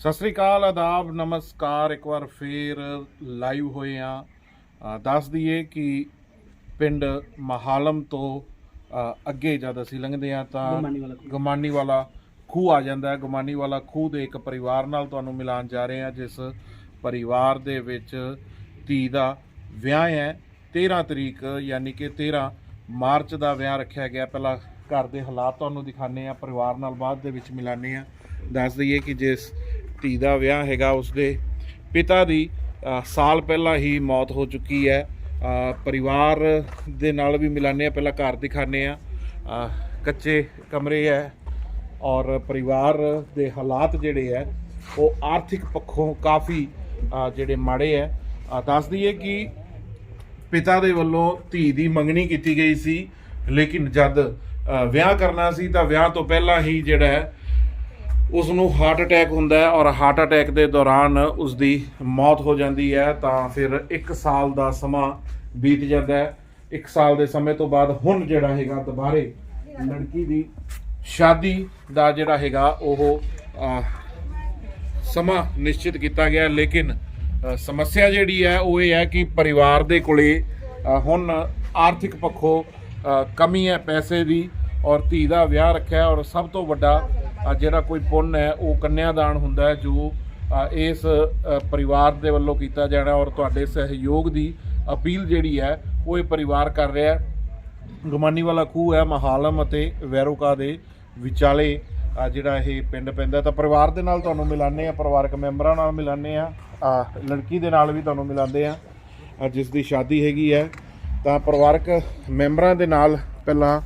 ਸਤਿ ਸ੍ਰੀ ਅਕਾਲ ਆਦਾਬ ਨਮਸਕਾਰ। ਇੱਕ ਵਾਰ ਫੇਰ ਲਾਈਵ ਹੋਏ ਆ। ਦੱਸ ਦਈਏ ਕਿ ਪਿੰਡ ਮਹਾਲਮ ਤੋਂ ਅੱਗੇ ਜਦ ਅਸੀਂ ਲੰਘਦੇ ਆ ਤਾਂ ਗੁਮਾਨੀ ਵਾਲਾ ਖੂਹ। ਗਮਾਨੀ ਵਾਲਾ ਖੂਹ ਆ ਜਾਂਦਾ ਹੈ। ਗਮਾਨੀ ਵਾਲਾ ਖੂਹ ਦੇ ਇੱਕ ਪਰਿਵਾਰ ਨਾਲ ਤੁਹਾਨੂੰ ਮਿਲਾਨ ਜਾ ਰਹੇ ਆ ਜਿਸ ਪਰਿਵਾਰ ਦੇ ਵਿੱਚ ਧੀ ਦਾ ਵਿਆਹ ਹੈ। 13 ਤਰੀਕ ਯਾਨੀ ਕਿ 13 ਮਾਰਚ ਦਾ ਵਿਆਹ ਰੱਖਿਆ ਗਿਆ। ਪਹਿਲਾਂ ਘਰ ਦੇ ਹਾਲਾਤ ਤੁਹਾਨੂੰ ਦਿਖਾਣੇ ਆ ਪਰਿਵਾਰ ਨਾਲ ਬਾਅਦ ਦੇ ਵਿੱਚ ਮਿਲਾਨੇ ਆ। ਦੱਸ ਦਈਏ ਕਿ ਜਿਸ ਧੀ ਦਾ ਵਿਆਹ ਹੈਗਾ ਉਸਦੇ ਪਿਤਾ ਦੀ ਸਾਲ ਪਹਿਲਾਂ ਹੀ ਮੌਤ ਹੋ ਚੁੱਕੀ ਹੈ। ਪਰਿਵਾਰ ਦੇ ਨਾਲ ਵੀ ਮਿਲਾਨੇ ਆ, ਪਹਿਲਾਂ ਘਰ ਦਿਖਾਣੇ ਆ। ਕੱਚੇ ਕਮਰੇ ਹੈ ਔਰ ਪਰਿਵਾਰ ਦੇ ਹਾਲਾਤ ਜਿਹੜੇ ਹੈ, ਉਹ ਆਰਥਿਕ ਪੱਖੋਂ ਕਾਫੀ ਜਿਹੜੇ ਮਾੜੇ ਹੈ। ਦੱਸ ਦਈਏ ਕਿ ਪਿਤਾ ਦੇ ਵੱਲੋਂ ਧੀ ਦੀ ਮੰਗਣੀ ਕੀਤੀ ਗਈ ਸੀ, ਲੇਕਿਨ ਜਦ ਵਿਆਹ ਕਰਨਾ ਸੀ ਤਾਂ ਵਿਆਹ ਤੋਂ ਪਹਿਲਾਂ ਹੀ ਜਿਹੜਾ ਉਸ ਨੂੰ ਹਾਰਟ ਅਟੈਕ ਹੁੰਦਾ ਹੈ ਔਰ ਹਾਰਟ ਅਟੈਕ ਦੇ ਦੌਰਾਨ ਉਸ ਦੀ ਮੌਤ ਹੋ ਜਾਂਦੀ ਹੈ, ਤਾਂ ਫਿਰ 1 ਸਾਲ ਦਾ ਸਮਾਂ ਬੀਤ ਜਾਂਦਾ ਹੈ। 1 ਸਾਲ ਦੇ ਸਮੇਂ ਤੋਂ ਬਾਅਦ ਹੁਣ ਜਿਹੜਾ ਹੈਗਾ ਦੁਬਾਰੇ ਲੜਕੀ ਦੀ ਸ਼ਾਦੀ ਦਾ ਜਿਹੜਾ ਹੈਗਾ ਉਹ ਸਮਾਂ ਨਿਸ਼ਚਿਤ ਕੀਤਾ ਗਿਆ ਲੇਕਿਨ ਸਮੱਸਿਆ ਜਿਹੜੀ ਹੈ ਉਹ ਇਹ ਹੈ ਕਿ ਪਰਿਵਾਰ ਦੇ ਕੋਲੇ ਹੁਣ ਆਰਥਿਕ ਪੱਖੋਂ ਕਮੀ ਹੈ ਪੈਸੇ ਦੀ ਔਰ ਧੀ ਦਾ ਵਿਆਹ ਰੱਖਿਆ ਔਰ ਸਭ ਤੋਂ ਵੱਡਾ ਜਿਹੜਾ ਕੋਈ ਪੁੰਨ ਹੈ ਉਹ ਕੰਨਿਆਦਾਨ ਹੁੰਦਾ ਹੈ ਜੋ ਇਸ ਪਰਿਵਾਰ ਦੇ ਵੱਲੋਂ ਕੀਤਾ ਜਾਣਾ ਔਰ ਤੁਹਾਡੇ ਸਹਿਯੋਗ ਦੀ ਅਪੀਲ ਜਿਹੜੀ ਹੈ ਉਹ ਇਹ ਪਰਿਵਾਰ ਕਰ ਰਿਹਾ ਹੈ। ਗਮਾਨੀ ਵਾਲਾ ਖੂਹ ਹੈ ਮਹਾਲਮ ਅਤੇ ਵੈਰੋਕਾ ਦੇ ਵਿਚਾਲੇ ਜਿਹੜਾ ਇਹ ਪਿੰਡ ਪੈਂਦਾ ਤਾਂ ਪਰਿਵਾਰ ਦੇ ਨਾਲ ਤੁਹਾਨੂੰ ਮਿਲਾਨੇ ਆ ਪਰਿਵਾਰਕ ਮੈਂਬਰਾਂ ਨਾਲ ਮਿਲਾਨੇ ਆ ਲੜਕੀ ਦੇ ਨਾਲ ਵੀ ਤੁਹਾਨੂੰ ਮਿਲਾਉਂਦੇ ਆ ਜਿਸ ਦੀ ਸ਼ਾਦੀ ਹੈਗੀ ਹੈ। ਤਾਂ ਪਰਿਵਾਰਕ ਮੈਂਬਰਾਂ ਦੇ ਨਾਲ ਪਹਿਲਾਂ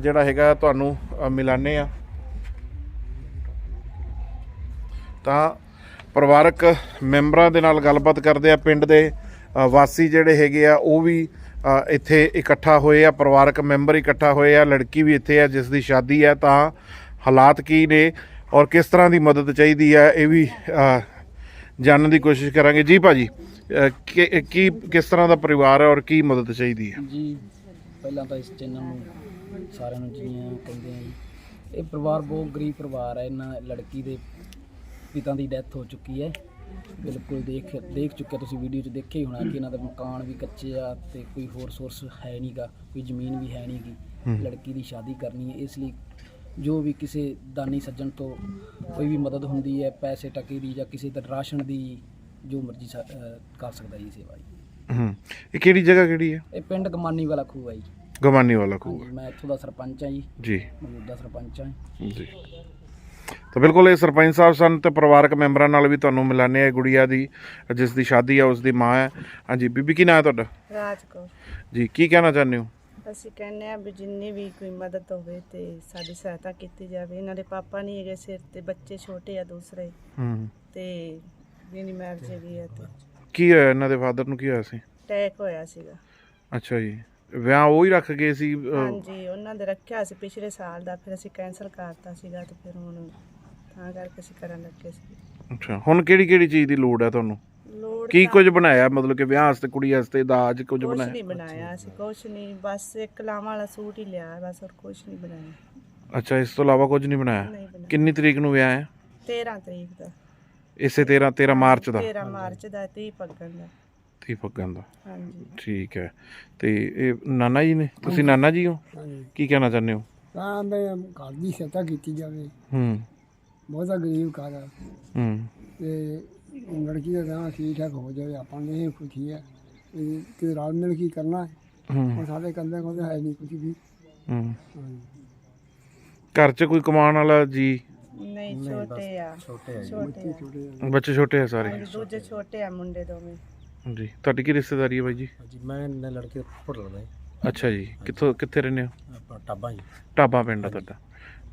ਜਿਹੜਾ ਹੈਗਾ ਤੁਹਾਨੂੰ ਆ, ਮਿਲਾਨੇ ਆ ਤਾਂ ਪਰਿਵਾਰਕ ਮੈਂਬਰਾਂ ਦੇ ਨਾਲ ਗੱਲਬਾਤ ਕਰਦੇ ਆ ਪਿੰਡ ਦੇ ਵਾਸੀ ਜਿਹੜੇ ਹੈਗੇ ਆ ਉਹ ਵੀ ਇੱਥੇ ਇਕੱਠਾ ਹੋਏ ਆ ਪਰਿਵਾਰਕ ਮੈਂਬਰ ਇਕੱਠਾ ਹੋਏ ਆ ਲੜਕੀ ਵੀ ਇੱਥੇ ਆ ਜਿਸ ਦੀ ਸ਼ਾਦੀ ਹੈ ਤਾਂ ਹਾਲਾਤ ਕੀ ਨੇ ਔਰ ਕਿਸ ਤਰ੍ਹਾਂ ਦੀ ਮਦਦ ਚਾਹੀਦੀ ਹੈ ਇਹ ਵੀ ਜਾਣਨ ਦੀ ਕੋਸ਼ਿਸ਼ ਕਰਾਂਗੇ। ਜੀ ਭਾਜੀ ਅ, ਕੀ ਕੀ ਕਿਸ ਤਰ੍ਹਾਂ ਦਾ ਪਰਿਵਾਰ ਹੈ ਔਰ ਕੀ ਮਦਦ ਚਾਹੀਦੀ ਹੈ ਜੀ ਪਹਿਲਾਂ ਤਾਂ ਇਸ ਚੈਨਲ ਨੂੰ ਸਾਰਿਆਂ ਨੂੰ ਜੀਆਂ ਕਹਿੰਦੇ ਆ ਇਹ ਪਰਿਵਾਰ ਬਹੁਤ ਗਰੀਬ ਪਰਿਵਾਰ ਹੈ ਇਹਨਾਂ ਲੜਕੀ ਦੇ ਪਿਤਾ ਦੀ ਡੈਥ ਹੋ ਚੁੱਕੀ ਹੈ। ਬਿਲਕੁਲ ਦੇਖ ਦੇਖ ਚੁੱਕੇ ਤੁਸੀਂ ਵੀਡੀਓ 'ਚ ਦੇਖਿਆ ਹੀ ਹੋਣਾ ਕਿ ਇਹਨਾਂ ਦਾ ਮਕਾਨ ਵੀ ਕੱਚੇ ਆ ਤੇ ਕੋਈ ਹੋਰ ਸੋਰਸ ਹੈ ਨਹੀਂਗਾ ਕੋਈ ਜ਼ਮੀਨ ਵੀ ਹੈ ਨਹੀਂਗੀ। ਲੜਕੀ ਦੀ ਸ਼ਾਦੀ ਕਰਨੀ ਹੈ ਇਸ ਲਈ ਜੋ ਵੀ ਕਿਸੇ ਦਾਨੀ ਸੱਜਣ ਤੋਂ ਕੋਈ ਵੀ ਮਦਦ ਹੁੰਦੀ ਹੈ ਪੈਸੇ ਟਕੇ ਦੀ ਜਾਂ ਕਿਸੇ ਦਾ ਰਾਸ਼ਨ ਦੀ ਜੋ ਮਰਜ਼ੀ ਸਾ- ਅਹ ਕਰ ਸਕਦਾ ਜੀ ਸੇਵਾ ਜੀ। ਹੂੰ ਇਹ ਕਿਹੜੀ ਜਗ੍ਹਾ ਕਿਹੜੀ ਹੈ? ਇਹ ਪਿੰਡ ਗਮਾਨੀ ਵਾਲਾ ਖੂਹ ਹੈ ਜੀ। ਗਮਾਨੀ ਵਾਲਾ ਖੂਹ ਹਾਂਜੀ ਮੈਂ ਇੱਥੋਂ ਦਾ ਸਰਪੰਚ ਹਾਂ ਜੀ। ਜੀ। ਮੌਜੂਦਾ ਸਰਪੰਚ ਹਾਂ ਜੀ। ਤਾਂ ਬਿਲਕੁਲ ਇਹ ਸਰਪੰਚ ਸਾਹਿਬ ਸਨ ਤੇ ਪਰਿਵਾਰਕ ਮੈਂਬਰਾਂ ਨਾਲ ਵੀ ਤੁਹਾਨੂੰ ਮਿਲਾਨੇ ਆ ਗੁੜੀਆ ਦੀ ਜਿਸ ਦੀ ਸ਼ਾਦੀ ਆ ਉਸ ਦੀ ਮਾਂ ਹੈ। ਹਾਂਜੀ ਬੀਬੀ ਕੀ ਨਾਂ ਹੈ ਤੁਹਾਡਾ? ਰਾਜ ਕੌਰ ਜੀ ਕੀ ਕਹਿਣਾ ਚਾਹੁੰਦੇ ਹੋ? ਅਸੀਂ ਕਹਿੰਦੇ ਆ ਵੀ ਜਿੰਨੀ ਵੀ ਕੋਈ ਮਦਦ ਹੋਵੇ ਤੇ ਸਾਡੀ ਸਹਾਇਤਾ ਕੀਤੀ ਜਾਵੇ। ਇਹਨਾਂ ਦੇ ਪਾਪਾ ਨਹੀਂ ਹੈਗੇ ਸਿਰ ਤੇ ਬੱਚੇ ਛੋਟੇ ਆ ਦੂਸਰੇ। ਹੂੰ। ਤੇ ਮੇਰੀ ਮੈਰਿਜ ਹੈਗੀ ਆ ਤੇ। ਕੀ ਹੋਇਆ ਇਹਨਾਂ ਦੇ ਫਾਦਰ ਨੂੰ ਕੀ ਹੋਇਆ ਸੀ? ਅਟੈਕ ਹੋਇਆ ਸੀਗਾ। ਅੱਛਾ ਜੀ। ਵਿਆਹ ਉਹ ਹੀ ਰੱਖ ਗਏ ਸੀ ਅਹ, ਹਾਂਜੀ ਉਹਨਾਂ ਦੇ ਰੱਖਿਆ ਸੀ ਪਿਛਲੇ ਸਾਲ ਦਾ ਫਿਰ ਅਸੀਂ ਕੈਂਸਲ ਕਰਤਾ ਸੀਗਾ ਤੇ ਫਿਰ ਹੁਣ ਤਾਂ ਕਰਕੇ ਅਸੀਂ ਕਰਨ ਲੱਗੇ ਸੀ ਅੱਛਾ ਹੁਣ ਕਿਹੜੀ ਕਿਹੜੀ ਚੀਜ਼ ਦੀ ਲੋੜ ਹੈ ਤੁਹਾਨੂੰ? ਲੋੜ ਕੀ ਕੁਝ ਬਣਾਇਆ? ਮਤਲਬ ਕਿ ਵਿਆਹ ਵਾਸਤੇ ਕੁੜੀ ਵਾਸਤੇ ਦਾਜ ਕੁਝ ਬਣਾਇਆ? ਨਹੀਂ ਬਣਾਇਆ ਅਸੀਂ ਕੁਛ ਨਹੀਂ ਬਸ ਇੱਕ ਲਾਵਾਂ ਵਾਲਾ ਸੂਟ ਹੀ ਲਿਆ ਬਸ ਹੋਰ ਕੁਛ ਨਹੀਂ ਬਣਾਇਆ। ਅੱਛਾ ਇਸ ਤੋਂ ਇਲਾਵਾ ਕੁਝ ਨਹੀਂ ਬਣਾਇਆ? ਨਹੀਂ ਬਣਾਇਆ। ਕਿੰਨੀ ਤਰੀਕ ਨੂੰ ਵਿਆਹ ਹੈ? 13 ਤਰੀਕ ਦਾ। ਇਸੇ 13 13 ਮਾਰਚ ਦਾ। 13 ਮਾਰਚ ਦਾ 30 ਪੱਗਣ ਦਾ। ਤੀ ਫੱਗਣ ਦਾ। ਹਾਂਜੀ। ਠੀਕ ਹੈ। ਤੇ ਇਹ ਨਾਨਾ ਜੀ ਨੇ? ਤੁਸੀਂ ਨਾਨਾ ਜੀ ਹੋ? ਕੀ ਕਹਿਣਾ ਚਾਹੁੰਦੇ ਹੋ? ਤਾਂ ਮੈਂ ਘਰ ਦੀ ਸਹਾਇਤਾ ਕੀਤੀ ਜਾਵੇ। ਹੂੰ। ਬਹੁਤਾ ਗਰੀਬ ਘਰ ਆ। ਹੂੰ। ਤੇ ਲੜਕੀ ਦਾ ਵਿਆਹ ਠੀਕ ਠਾਕ ਹੋ ਜਾਵੇ ਆਪਾਂ ਨੂੰ ਇਹ ਖੁਸ਼ੀ ਹੈ ਕਿ ਰਲ ਮਿਲ ਕੇ ਕਰਨਾ ਹੈ। ਹੂੰ। ਹੁਣ ਸਾਡੇ ਕੰਦੇ ਕੋਲ ਹੈ ਨਹੀਂ ਕੁਝ ਵੀ। ਹੂੰ। ਹਾਂਜੀ। ਘਰ 'ਚ ਕੋਈ ਕਮਾਉਣ ਵਾਲਾ ਜੀ? ਨਹੀਂ ਛੋਟੇ ਆ। ਛੋਟੇ ਆ ਛੋਟੇ ਛੋਟੇ ਬੱਚੇ ਛੋਟੇ ਆ ਸਾਰੇ? ਦੂਜੇ ਛੋਟੇ ਆ ਮੁੰਡੇ ਦੋਵੇਂ। ਜੀ ਤੁਹਾਡੀ ਕੀ ਰਿਸ਼ਤੇਦਾਰੀ ਹੈ ਬਾਈ ਜੀ? ਜੀ ਮੈਂ ਨੇ ਲੜਕੇ ਫੁੱਟ ਲਦਾ ਅੱਛਾ ਜੀ। ਕਿੱਥੋਂ ਕਿੱਥੇ ਰਹਿੰਦੇ ਹੋ? ਆਪਣਾ ਟਾਬਾ ਜੀ। ਢਾਬਾ ਪਿੰਡ ਆ ਤੁਹਾਡਾ।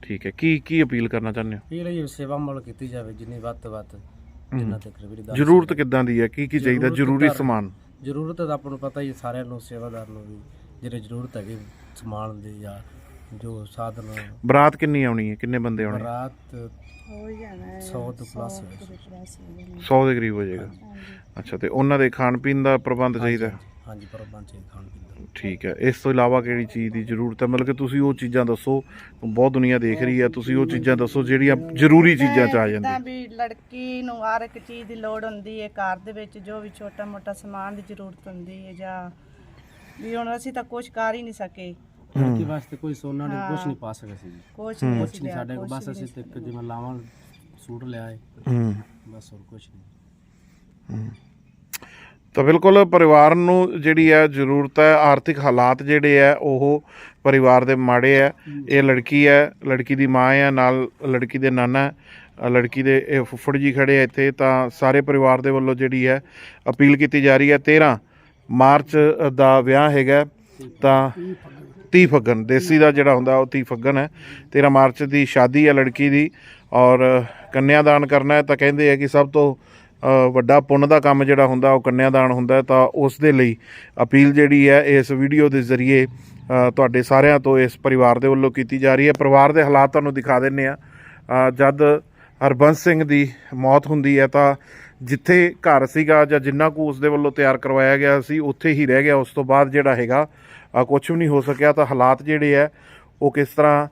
ਠੀਕ ਹੈ। ਕੀ ਕੀ ਅਪੀਲ ਕਰਨਾ ਚਾਹੁੰਦੇ ਹੋ? ਇਹ ਲਈ ਸੇਵਾ ਮੁੱਲ ਕੀਤੀ ਜਾਵੇ ਜਿੰਨੀ ਵੱਧ ਤੋਂ ਵੱਧ ਜਿੰਨਾ ਤੱਕ ਵੀਰ ਦਾ ਜ਼ਰੂਰਤ ਕਿੱਦਾਂ ਦੀ ਹੈ? ਕੀ ਕੀ ਚਾਹੀਦਾ? ਜ਼ਰੂਰੀ ਸਮਾਨ? ਜ਼ਰੂਰਤ ਤਾਂ ਆਪਾਂ ਨੂੰ ਪਤਾ ਹੀ ਹੈ ਸਾਰਿਆਂ ਨੂੰ ਸੇਵਾਦਾਰ ਨੂੰ ਵੀ ਜਿਹੜੇ ਜ਼ਰੂਰਤ ਹੈਗੀ ਸਮਾਨ ਦੀ ਜਾਂ ਜੋ ਸਾਧਨ ਬਰਾਤ ਕਿੰਨੀ ਆਉਣੀ ਹੈ? ਕਿੰਨੇ ਬੰਦੇ ਆਉਣੇ? ਰਾਤ ਹੋ ਜਾਣਾ ਹੈ। 100 ਤੋਂ ਪਲੱਸ 100 ਦੇ ਕਰੀਬ ਹੋ ਜਾਏਗਾ। ਅੱਛਾ ਤੇ ਉਹਨਾਂ ਦੇ ਖਾਣ ਪੀਣ ਦਾ ਪ੍ਰਬੰਧ ਚਾਹੀਦਾ ਹੈ? ਹਾਂਜੀ। ਪ੍ਰਬੰਧ ਚਾਹੀਦਾ ਖਾਣ ਪੀਣ ਦਾ। ਠੀਕ ਹੈ। ਇਸ ਤੋਂ ਇਲਾਵਾ ਕਿਹੜੀ ਚੀਜ਼ ਦੀ ਜ਼ਰੂਰਤ ਹੈ? ਮਤਲਬ ਕਿ ਤੁਸੀਂ ਉਹ ਚੀਜ਼ਾਂ ਦੱਸੋ। ਬਹੁਤ ਦੁਨੀਆ ਦੇਖ ਰਹੀ ਹੈ। ਤੁਸੀਂ ਉਹ ਚੀਜ਼ਾਂ ਦੱਸੋ ਜਿਹੜੀਆਂ ਜ਼ਰੂਰੀ ਚੀਜ਼ਾਂ ਚ ਆ ਜਿੱਦਾਂ ਜਾਂਦੀਆਂ ਵੀ ਲੜਕੀ ਨੂੰ ਹਰ ਇੱਕ ਚੀਜ਼ ਦੀ ਲੋੜ ਹੁੰਦੀ ਹੈ ਘਰ ਦੇ ਵਿੱਚ ਜੋ ਵੀ ਛੋਟਾ ਮੋਟਾ ਸਮਾਨ ਦੀ ਜ਼ਰੂਰਤ ਹੁੰਦੀ ਹੈ ਜਾਂ ਵੀ ਹੁਣ ਅਸੀਂ ਤਾਂ ਕੁਝ ਕਰ ਹੀ ਨਹੀਂ ਸਕੇ। ਲੜਕੀ ਵਾਸਤੇ ਕੋਈ ਸੋਨਾ ਨਹੀਂ ਕੁਝ ਨਹੀਂ ਪਾ ਸਕਦਾ ਸੀ ਜੀ। ਕੁਝ ਨਹੀਂ ਕੁਝ ਸੀ ਨਹੀਂ ਲਿਆ, ਸਾਡੇ ਕੋਲ ਕੁਛ ਬਸ ਅਸੀਂ ਤੇ ਇੱਕ ਜਿਵੇਂ ਲਾਵਾਂ ਸੂਟ ਲਿਆ ਹੈ। ਹੂੰ ਬਸ ਹੋਰ ਕੁਝ ਨਹੀਂ। ਤਾਂ ਬਿਲਕੁਲ ਪਰਿਵਾਰ ਨੂੰ ਜਿਹੜੀ ਹੈ ਜ਼ਰੂਰਤ ਹੈ ਆਰਥਿਕ ਹਾਲਾਤ ਜਿਹੜੇ ਹੈ ਉਹ ਪਰਿਵਾਰ ਦੇ ਮਾੜੇ ਹੈ। ਇਹ ਲੜਕੀ ਹੈ ਲੜਕੀ ਦੀ ਮਾਂ ਹੈ ਨਾਲ ਲੜਕੀ ਦੇ ਨਾਨਾ ਹੈ, ਅ, ਲੜਕੀ ਦੇ ਇਹ ਫੁੱਫੜ ਜੀ ਖੜੇ ਆ ਇੱਥੇ ਤਾਂ ਸਾਰੇ ਪਰਿਵਾਰ ਦੇ ਵੱਲੋਂ ਜਿਹੜੀ ਹੈ ਅਪੀਲ ਕੀਤੀ ਜਾ ਰਹੀ ਹੈ। 13 ਮਾਰਚ ਦਾ ਵਿਆਹ ਹੈਗਾ ਤਾਂ 30 ਫੱਗਣ, ਦੇਸੀ ਦਾ ਜਿਹੜਾ ਹੁੰਦਾ ਉਹ 30 ਫੱਗਣ ਹੈ। 13 ਮਾਰਚ ਦੀ ਸ਼ਾਦੀ ਹੈ ਲੜਕੀ ਦੀ ਔਰ ਕੰਨਿਆਦਾਨ ਕਰਨਾ ਹੈ ਤਾਂ ਕਹਿੰਦੇ ਆ ਕਿ ਸਭ ਤੋਂ ਵੱਡਾ ਪੁੰਨ ਦਾ ਕੰਮ ਜਿਹੜਾ ਹੁੰਦਾ ਉਹ ਕੰਨਿਆਦਾਨ ਹੁੰਦਾ ਤਾਂ ਉਸ ਦੇ ਲਈ ਅਪੀਲ ਜਿਹੜੀ ਹੈ ਇਸ ਵੀਡੀਓ ਦੇ ਜ਼ਰੀਏ ਤੁਹਾਡੇ ਸਾਰਿਆਂ ਤੋਂ ਇਸ ਪਰਿਵਾਰ ਦੇ ਵੱਲੋਂ ਕੀਤੀ ਜਾ ਰਹੀ ਹੈ। ਪਰਿਵਾਰ ਦੇ ਹਾਲਾਤ ਤੁਹਾਨੂੰ ਦਿਖਾ ਦਿੰਨੇ ਆ ਜਦ ਹਰਬੰਸ ਸਿੰਘ ਦੀ ਮੌਤ ਹੁੰਦੀ ਹੈ ਤਾਂ ਜਿੱਥੇ ਘਰ ਸੀਗਾ ਜਾਂ ਜਿੰਨਾ ਕੁ ਉਸ ਦੇ ਵੱਲੋਂ ਤਿਆਰ ਕਰਵਾਇਆ ਗਿਆ ਸੀ, ਉੱਥੇ ਹੀ ਰਹਿ ਗਿਆ। ਉਸ ਤੋਂ ਬਾਅਦ ਜਿਹੜਾ ਹੈਗਾ ਕੁਝ ਵੀ ਨਹੀਂ ਹੋ ਸਕਿਆ, ਤਾਂ ਹਾਲਾਤ ਜਿਹੜੇ ਹੈ ਉਹ ਕਿਸ ਤਰ੍ਹਾਂ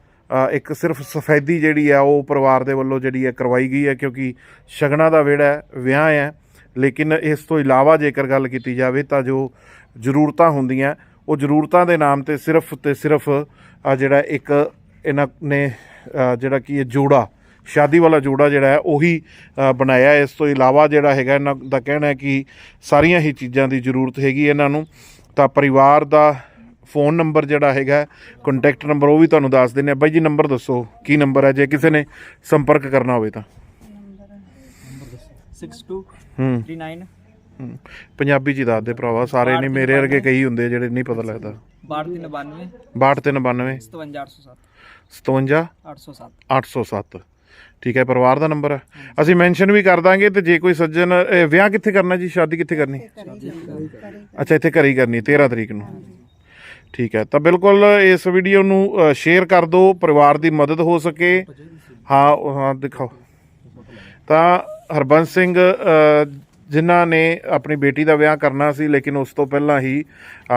ਇੱਕ ਸਿਰਫ ਸਫੈਦੀ ਜਿਹੜੀ ਆ, ਉਹ ਪਰਿਵਾਰ ਦੇ ਵੱਲੋਂ ਜਿਹੜੀ ਹੈ ਕਰਵਾਈ ਗਈ ਹੈ ਕਿਉਂਕਿ ਸ਼ਗਨਾਂ ਦਾ ਵਿਹੜਾ ਵਿਆਹ ਹੈ ਲੇਕਿਨ ਇਸ ਤੋਂ ਇਲਾਵਾ ਜੇਕਰ ਗੱਲ ਕੀਤੀ ਜਾਵੇ, ਤਾਂ ਜੋ ਜ਼ਰੂਰਤਾਂ ਹੁੰਦੀਆਂ, ਉਹ ਜ਼ਰੂਰਤਾਂ ਦੇ ਨਾਮ ਤੇ ਸਿਰਫ ਤੇ ਸਿਰਫ ਜਿਹੜਾ ਇੱਕ ਇਹਨਾਂ ਨੇ ਜਿਹੜਾ ਕੀ ਹੈ ਜੋੜਾ, ਸ਼ਾਦੀ ਵਾਲਾ ਜੋੜਾ ਜਿਹੜਾ ਹੈ, ਉਹੀ ਬਣਾਇਆ। ਇਸ ਤੋਂ ਇਲਾਵਾ ਜਿਹੜਾ ਹੈਗਾ, ਇਹਨਾਂ ਦਾ ਕਹਿਣਾ ਹੈ ਕਿ ਸਾਰੀਆਂ ਹੀ ਚੀਜ਼ਾਂ ਦੀ ਜ਼ਰੂਰਤ ਹੈਗੀ ਇਹਨਾਂ ਨੂੰ। ਤਾਂ ਪਰਿਵਾਰ ਦਾ ਫੋਨ ਨੰਬਰ ਜਿਹੜਾ ਹੈਗਾ ਕੰਟੈਕਟ ਨੰਬਰ ਉਹ ਵੀ ਤੁਹਾਨੂੰ ਦੱਸ ਦਿੰਦੇ ਆ ਬਾਈ ਜੀ ਨੰਬਰ ਦੱਸੋ ਕੀ ਨੰਬਰ ਹੈ? ਜੇ ਕਿਸੇ ਨੇ ਸੰਪਰਕ ਕਰਨਾ ਹੋਵੇ ਤਾਂ। 6239 ਹੂੰ। ਹੂੰ। ਪੰਜਾਬੀ ਚ ਹੀ ਦੱਸ ਦੇ ਭਰਾਵਾ ਸਾਰੇ ਨਹੀਂ ਮੇਰੇ ਵਰਗੇ ਕਈ ਹੁੰਦੇ ਜਿਹੜੇ ਨਹੀਂ ਪਤਾ ਲੱਗਦਾ। 6292 6292 57807 57 807 807 ਠੀਕ ਹੈ ਪਰਿਵਾਰ ਦਾ ਨੰਬਰ ਹੈ। ਅਸੀਂ ਮੈਂਸ਼ਨ ਵੀ ਕਰ ਦਾਂਗੇ ਤੇ ਜੇ ਕੋਈ ਸੱਜਣ ਇਹ ਵਿਆਹ ਕਿੱਥੇ ਕਰਨਾ ਜੀ? ਸ਼ਾਦੀ ਕਿੱਥੇ ਕਰਨੀ? ਅੱਛਾ ਇੱਥੇ ਘਰੇ ਹੀ ਕਰਨੀ 13 ਤਰੀਕ ਨੂੰ। ਠੀਕ ਹੈ। ਤਾਂ ਬਿਲਕੁਲ ਇਸ ਵੀਡੀਓ ਨੂੰ ਸ਼ੇਅਰ ਕਰ ਦਿਓ, ਪਰਿਵਾਰ ਦੀ ਮਦਦ ਹੋ ਸਕੇ। ਹਾਂ ਉਹ- ਹਾਂ, ਦਿਖਾਓ। ਤਾਂ ਹਰਬੰਸ ਸਿੰਘ ਜਿਨ੍ਹਾਂ ਨੇ ਆਪਣੀ ਬੇਟੀ ਦਾ ਵਿਆਹ ਕਰਨਾ ਸੀ, ਲੇਕਿਨ ਉਸ ਤੋਂ ਪਹਿਲਾਂ ਹੀ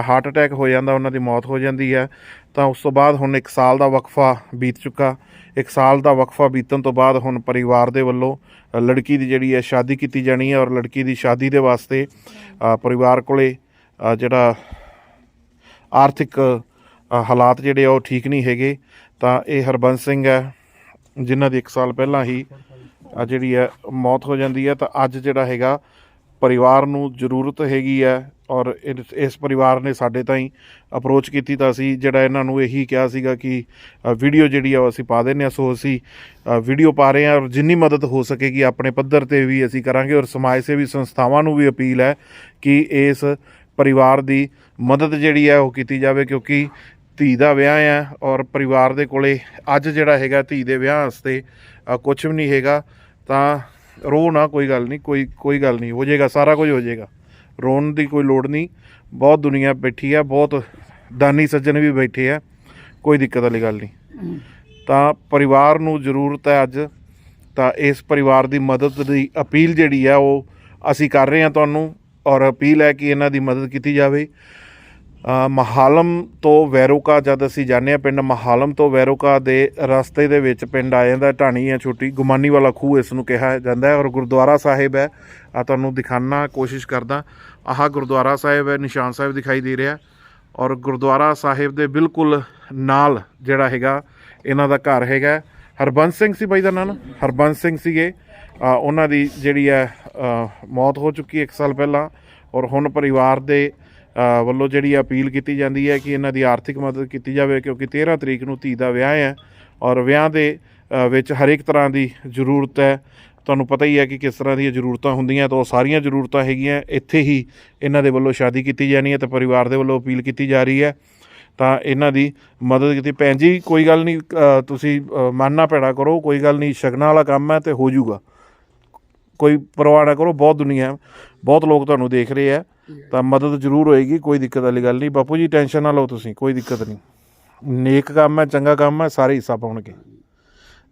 ਹਾਰਟ ਅਟੈਕ ਹੋ ਜਾਂਦਾ, ਉਹਨਾਂ ਦੀ ਮੌਤ ਹੋ ਜਾਂਦੀ ਹੈ। ਤਾਂ ਉਸ ਤੋਂ ਬਾਅਦ ਹੁਣ 1 ਸਾਲ ਦਾ ਵਕਫਾ ਬੀਤ ਚੁੱਕਾ। 1 ਸਾਲ ਦਾ ਵਕਫਾ ਬੀਤਣ ਤੋਂ ਬਾਅਦ ਹੁਣ ਪਰਿਵਾਰ ਦੇ ਵੱਲੋਂ ਲੜਕੀ ਦੀ ਜਿਹੜੀ ਹੈ, ਸ਼ਾਦੀ ਕੀਤੀ ਜਾਣੀ ਹੈ ਔਰ ਲੜਕੀ ਦੀ ਸ਼ਾਦੀ ਦੇ ਵਾਸਤੇ ਪਰਿਵਾਰ ਕੋਲੇ ਜਿਹੜਾ ਆਰਥਿਕ ਹਾਲਾਤ ਜਿਹੜੇ ਆ ਉਹ ਠੀਕ ਨਹੀਂ ਹੈਗੇ, ਤਾਂ ਇਹ ਹਰਬੰਸ ਸਿੰਘ ਹੈ, ਜਿਨ੍ਹਾਂ ਦੀ 1 ਸਾਲ ਪਹਿਲਾਂ ਹੀ ਜਿਹੜੀ ਹੈ, ਮੌਤ ਹੋ ਜਾਂਦੀ ਹੈ, ਤਾਂ ਅੱਜ ਜਿਹੜਾ ਹੈਗਾ, ਪਰਿਵਾਰ ਨੂੰ ਜ਼ਰੂਰਤ ਹੈਗੀ ਹੈ, ਔਰ ਇਸ- ਪਰਿਵਾਰ ਨੇ ਸਾਡੇ ਤਾਈਂ ਅਪਰੋਚ ਕੀਤੀ ਤਾਂ ਅਸੀਂ ਜਿਹੜਾ ਇਹਨਾਂ ਨੂੰ ਇਹੀ ਕਿਹਾ ਸੀਗਾ ਕਿ ਵੀਡੀਓ ਜਿਹੜੀ ਆ ਉਹ ਅਸੀਂ ਪਾ ਦਿੰਦੇ ਹਾਂ, ਸੋ ਅਸੀਂ ਵੀਡੀਓ ਪਾ ਰਹੇ ਹਾਂ, ਔਰ ਜਿੰਨੀ ਮਦਦ ਹੋ ਸਕੇਗੀ ਆਪਣੇ ਪੱਧਰ ਤੇ ਵੀ ਅਸੀਂ ਕਰਾਂਗੇ, ਔਰ ਸਮਾਜ ਸੇਵੀ ਸੰਸਥਾਵਾਂ ਨੂੰ ਵੀ ਅਪੀਲ ਹੈ ਕਿ ਇਸ ਪਰਿਵਾਰ ਦੀ ਮਦਦ ਜਿਹੜੀ ਹੈ ਉਹ ਕੀਤੀ ਜਾਵੇ ਕਿਉਂਕਿ ਧੀ ਦਾ ਵਿਆਹ ਹੈ ਔਰ ਪਰਿਵਾਰ ਦੇ ਕੋਲੇ ਅੱਜ ਜਿਹੜਾ ਹੈਗਾ ਧੀ ਦੇ ਵਿਆਹ ਵਾਸਤੇ ਕੁਝ ਵੀ ਨਹੀਂ ਹੈਗਾ, ਤਾਂ ਰੋ ਨਾ ਕੋਈ ਗੱਲ ਨਹੀਂ, ਕੋਈ ਕੋਈ ਗੱਲ ਨਹੀਂ, ਹੋ ਜਾਏਗਾ, ਸਾਰਾ ਕੁਝ ਹੋ ਜਾਏਗਾ। ਰੋਣ ਦੀ ਕੋਈ ਲੋੜ ਨਹੀਂ, ਬਹੁਤ ਦੁਨੀਆ ਬੈਠੀ ਹੈ ਬਹੁਤ ਦਾਨੀ ਸੱਜਣ ਵੀ ਬੈਠੇ ਆ, ਕੋਈ ਦਿੱਕਤ ਵਾਲੀ ਗੱਲ ਨਹੀਂ। ਤਾਂ ਪਰਿਵਾਰ ਨੂੰ ਜ਼ਰੂਰਤ ਹੈ ਅੱਜ, ਤਾਂ ਇਸ ਪਰਿਵਾਰ ਦੀ ਮਦਦ ਦੀ ਅਪੀਲ ਜਿਹੜੀ ਹੈ ਉਹ ਅਸੀਂ ਕਰ ਰਹੇ ਹਾਂ ਤੁਹਾਨੂੰ ਔਰ ਅਪੀਲ ਹੈ ਕਿ ਇਹਨਾਂ ਦੀ ਮਦਦ ਕੀਤੀ ਜਾਵੇ। ਮਹਾਲਮ ਤੋਂ ਵੈਰੋਕਾ ਜਦ ਅਸੀਂ ਜਾਂਦੇ ਹਾਂ ਪਿੰਡ ਮਹਾਲਮ ਤੋਂ ਵੈਰੋਕਾ ਦੇ ਰਸਤੇ ਦੇ ਵਿੱਚ ਪਿੰਡ ਆ ਜਾਂਦਾ, ਢਾਣੀ ਹੈ ਛੋਟੀ, ਗੁਮਾਨੀ ਵਾਲਾ ਖੂਹ ਇਸ ਨੂੰ ਕਿਹਾ ਜਾਂਦਾ ਹੈ ਔਰ ਗੁਰਦੁਆਰਾ ਸਾਹਿਬ ਹੈ। ਆ ਤੁਹਾਨੂੰ ਦਿਖਾਣਾ ਕੋਸ਼ਿਸ਼ ਕਰਦਾ। ਆਹ ਗੁਰਦੁਆਰਾ ਸਾਹਿਬ ਹੈ, ਨਿਸ਼ਾਨ ਸਾਹਿਬ ਦਿਖਾਈ ਦੇ ਰਿਹਾ ਔਰ ਗੁਰਦੁਆਰਾ ਸਾਹਿਬ ਦੇ ਬਿਲਕੁਲ ਨਾਲ ਜਿਹੜਾ ਹੈਗਾ, ਇਹਨਾਂ ਦਾ ਘਰ ਹੈਗਾ। ਹਰਬੰਸ ਸਿੰਘ ਸੀ ਬਾਈ ਦਾ ਨਾਮ ਹਰਬੰਸ ਸਿੰਘ ਸੀਗੇ। ਉਹਨਾਂ ਦੀ ਜਿਹੜੀ ਹੈ ਮੌਤ ਹੋ ਚੁੱਕੀ 1 ਸਾਲ ਪਹਿਲਾਂ ਔਰ ਹੁਣ ਪਰਿਵਾਰ ਦੇ ਵੱਲੋਂ ਜਿਹੜੀ ਅਪੀਲ ਕੀਤੀ ਜਾਂਦੀ ਹੈ ਕਿ ਇਹਨਾਂ ਦੀ ਆਰਥਿਕ ਮਦਦ ਕੀਤੀ ਜਾਵੇ ਕਿਉਂਕਿ 13 ਤਰੀਕ ਨੂੰ ਧੀ ਦਾ ਵਿਆਹ ਹੈ ਔਰ ਵਿਆਹ ਦੇ ਵਿੱਚ ਹਰ ਇੱਕ ਤਰ੍ਹਾਂ ਦੀ ਜ਼ਰੂਰਤ ਹੈ। ਤੁਹਾਨੂੰ ਪਤਾ ਹੀ ਹੈ ਕਿ ਕਿਸ ਤਰ੍ਹਾਂ ਦੀਆਂ ਜ਼ਰੂਰਤਾਂ ਹੁੰਦੀਆਂ ਤਾਂ ਉਹ ਸਾਰੀਆਂ ਜ਼ਰੂਰਤਾਂ ਹੈਗੀਆਂ ਇੱਥੇ ਹੀ ਇਹਨਾਂ ਦੇ ਵੱਲੋਂ ਸ਼ਾਦੀ ਕੀਤੀ ਜਾਣੀ ਹੈ ਤੇ ਪਰਿਵਾਰ ਦੇ ਵੱਲੋਂ ਅਪੀਲ ਕੀਤੀ ਜਾ ਰਹੀ ਹੈ। ਤਾਂ ਇਹਨਾਂ ਦੀ ਮਦਦ ਕੀਤੀ। ਭੈਣ ਜੀ ਕੋਈ ਗੱਲ ਨਹੀਂ ਤੁਸੀਂ ਅ, ਮਨ ਭੈੜਾ ਕਰੋ ਕੋਈ ਗੱਲ ਨਹੀਂ ਸ਼ਗਨਾਂ ਵਾਲਾ ਕੰਮ ਹੈ ਤੇ ਹੋ ਜਾਊਗਾ। ਕੋਈ ਪਰਵਾਹ ਨਾ ਕਰੋ ਬਹੁਤ ਦੁਨੀਆ ਬਹੁਤ ਲੋਕ ਤੁਹਾਨੂੰ ਦੇਖ ਰਹੇ ਆ ਤਾਂ ਮਦਦ ਜ਼ਰੂਰ ਹੋਏਗੀ, ਕੋਈ ਦਿੱਕਤ ਵਾਲੀ ਗੱਲ ਨਹੀਂ। ਬਾਪੂ ਜੀ, ਟੈਨਸ਼ਨ ਨਾ ਲਓ ਤੁਸੀਂ, ਕੋਈ ਦਿੱਕਤ ਨਹੀਂ। ਨੇਕ ਕੰਮ ਹੈ, ਚੰਗਾ ਕੰਮ ਹੈ, ਸਾਰੇ ਹਿੱਸਾ ਪਾਉਣਗੇ।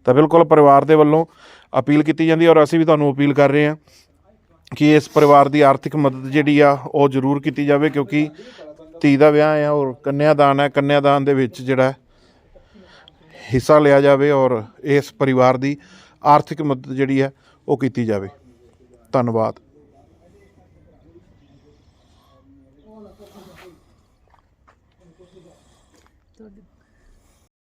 ਤਾਂ ਬਿਲਕੁਲ ਪਰਿਵਾਰ ਦੇ ਵੱਲੋਂ ਅਪੀਲ ਕੀਤੀ ਜਾਂਦੀ ਹੈ ਔਰ ਅਸੀਂ ਵੀ ਤੁਹਾਨੂੰ ਅਪੀਲ ਕਰ ਰਹੇ ਹਾਂ ਕਿ ਇਸ ਪਰਿਵਾਰ ਦੀ ਆਰਥਿਕ ਮਦਦ ਜਿਹੜੀ ਆ, ਉਹ ਜ਼ਰੂਰ ਕੀਤੀ ਜਾਵੇ, ਕਿਉਂਕਿ ਧੀ ਦਾ ਵਿਆਹ ਹੈ ਔਰ ਕੰਨਿਆਦਾਨ ਹੈ ਕੰਨਿਆਦਾਨ ਦੇ ਵਿੱਚ ਜਿਹੜਾ ਹਿੱਸਾ ਲਿਆ ਜਾਵੇ ਔਰ ਇਸ ਪਰਿਵਾਰ ਦੀ ਆਰਥਿਕ ਮਦਦ ਜਿਹੜੀ ਹੈ, ਉਹ ਕੀਤੀ ਜਾਵੇ। ਧੰਨਵਾਦ।